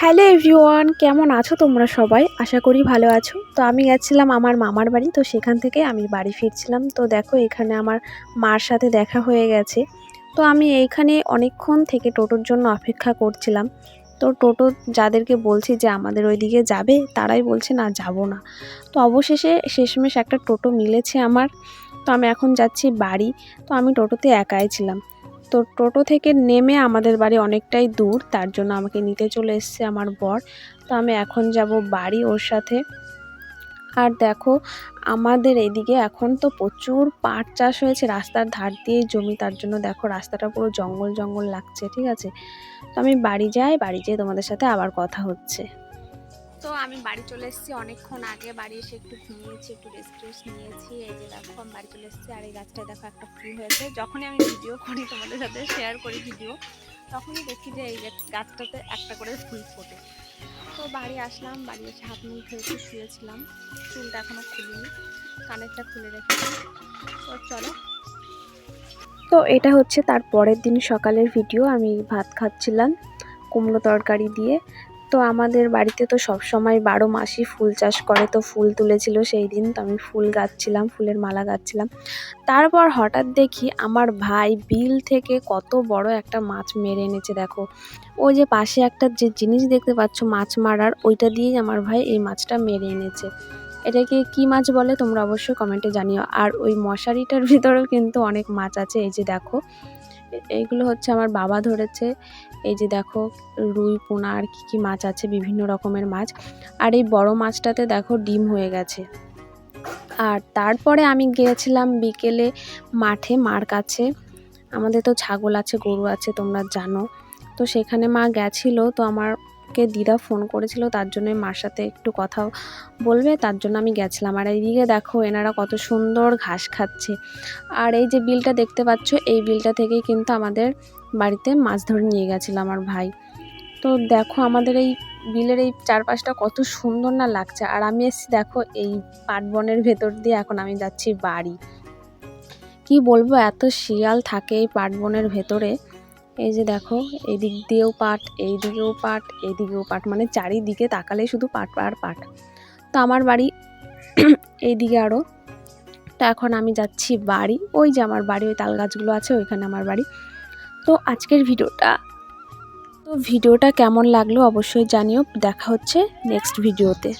Hello everyone, কেমন আছো তোমরা সবাই? আশা করি ভালো আছো। তো আমি গেছিলাম আমার মামার বাড়ি, তো সেখান থেকে আমি বাড়ি ফিরছিলাম। তো দেখো এখানে আমার মার সাথে দেখা হয়ে গেছে। তো আমি এইখানে অনেকক্ষণ থেকে টোটোর জন্য অপেক্ষা করছিলাম। তো টোটো যাদেরকে বলছি যে আমাদের ওইদিকে যাবে, তারাই বলছে না, যাব না। তো অবশেষে শেষমেশ একটা টোটো মিলেছে আমার। তো আমি এখন যাচ্ছি বাড়ি। তো আমি টোটোতে একাই ছিলাম। তো টোটো থেকে নেমে আমাদের বাড়ি অনেকটাই দূর, তার জন্য আমাকে নিতে চলে এসছে আমার বর। তো আমি এখন যাব বাড়ি ওর সাথে। আর দেখো, আমাদের এদিকে এখন তো প্রচুর পাট চাষ হয়েছে রাস্তার ধার দিয়ে জমি, তার জন্য দেখো রাস্তাটা পুরো জঙ্গল জঙ্গল লাগছে, ঠিক আছে? তো আমি বাড়ি যাই, বাড়ি যেয়ে তোমাদের সাথে আবার কথা হচ্ছে। তো আমি বাড়ি চলে এসেছি অনেকক্ষণ আগে। বাড়ি এসে একটু ঘুমিয়েছি, একটু রেস্ট রেস্ট নিয়েছি। এই যে দেখো, আমি বাড়ি চলে এসেছি আর এই গাছটায় দেখো একটা ফুল হয়েছে। যখনই আমি ভিডিও করি, তোমাদের সাথে শেয়ার করি ভিডিও তখনই দেখি যে এই গাছটাতে একটা করে ফুল ফোটে। তো বাড়ি আসলাম, বাড়ি এসে হাত মুখ ধুয়েছি শুয়েছিলাম। চুলটা এখনও খুলিনি, কানেরটা খুলে রেখেছি তো চলো। তো এটা হচ্ছে তার পরের দিন সকালের ভিডিও আমি ভাত খাচ্ছিলাম, কুমড়ো তরকারি দিয়ে। তো আমাদের বাড়িতে তো সব সময় বারো মাসই ফুল চাষ করে, তো ফুল তুলেছিল সেই দিন, তো আমি ফুল গাচ্ছিলাম, ফুলের মালা গাচ্ছিলাম। তারপর হঠাৎ দেখি আমার ভাই বিল থেকে কত বড় একটা মাছ মেরে এনেছে, দেখো। ওই যে পাশে একটা যে জিনিস দেখতে পাচ্ছ মাছ মারার, ওইটা দিয়েই আমার ভাই এই মাছটা মেরে এনেছে। এটাকে কি মাছ বলে তোমরা অবশ্যই কমেন্টে জানিও। আর ওই মশারিটার ভিতরেও কিন্তু অনেক মাছ আছে, এই যে দেখো। এইগুলো হচ্ছে আমার বাবা ধরেছে। এই যে দেখো, রুই, পোনা আর কী কী মাছ আছে, বিভিন্ন রকমের মাছ। আর এই বড় মাছটাতে দেখো ডিম হয়ে গেছে। আর তারপরে আমি গিয়েছিলাম বিকেলে মাঠে মার কাছে। আমাদের তো ছাগল আছে, গরু আছে, তোমরা জানো। তো সেখানে মা গেছিল, তো আমারকে দিদা ফোন করেছিল, তার জন্য মার সাথে একটু কথা বলবে, তার জন্য আমি গেছিলাম। আর এইদিকে দেখো, এনারা কত সুন্দর ঘাস খাচ্ছে। আর এই যে বিলটা দেখতে পাচ্ছ, এই বিলটা থেকেই কিন্তু আমাদের বাড়িতে মাছ ধরে নিয়ে গেছিল আমার ভাই। তো দেখো, আমাদের এই বিলের এই চারপাশটা কত সুন্দর না লাগছে। আর আমি এসছি, দেখো, এই পাট বনের ভেতর দিয়ে এখন আমি যাচ্ছি বাড়ি। কি বলব, এত শিয়াল থাকে এই পাট বনের ভেতরে। এই যে দেখো, এদিক দিয়েও পাট, এই দিকেও পাট, এই দিকেও পাট মানে চারিদিকে তাকালে শুধু পাট আর পাট। তো আমার বাড়ি এইদিকে আরও তো এখন আমি যাচ্ছি বাড়ি, ওই যে আমার বাড়ি, ওই তাল গাছগুলো আছে, ওইখানে আমার বাড়ি। তো আজকের ভিডিওটা, তো ভিডিওটা কেমন লাগল অবশ্যই জানিও। দেখা হচ্ছে নেক্সট ভিডিওতে।